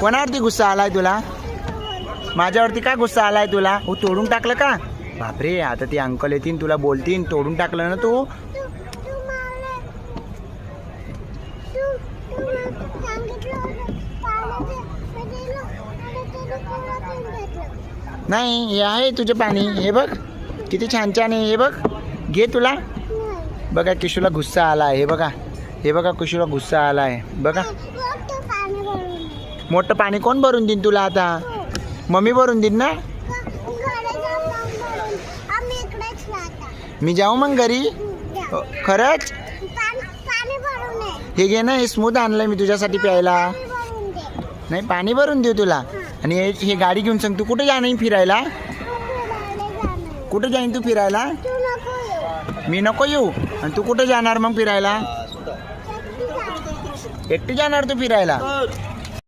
कोणावरती गुस्सा आलाय तुला? माझ्यावरती का गुस्सा आलाय तुला? हो तोडून टाकलं का? बापरे आता ते अंकल येतील तुला बोलतील तोडून टाकलं ना तू? नाही हे आहे तुझे पाणी हे बघ. किती छान छान आहे हे बघ. घे तुला. बघा किशूला गुस्सा आला आहे हे बघा. हे बघा किशूला गुस्सा आला आहे बघा. मोठं पाणी कोण भरून देईन तुला आता? मम्मी भरून देईन ना? मी जाऊ मग घरी. अ, खरंच? हे घे ना हे स्मूथ आणलंय मी तुझ्यासाठी प्यायला. दे. नाही पाणी भरून देऊ तुला. आणि हे हे गाडी घेऊन सांग तू कुठे जाणार फिरायला? कुठे जाईन तू फिरायला? मी नको येऊ. आणि तू कुठे जाणार मग फिरायला. एकटी जाणार. तू फिरायला?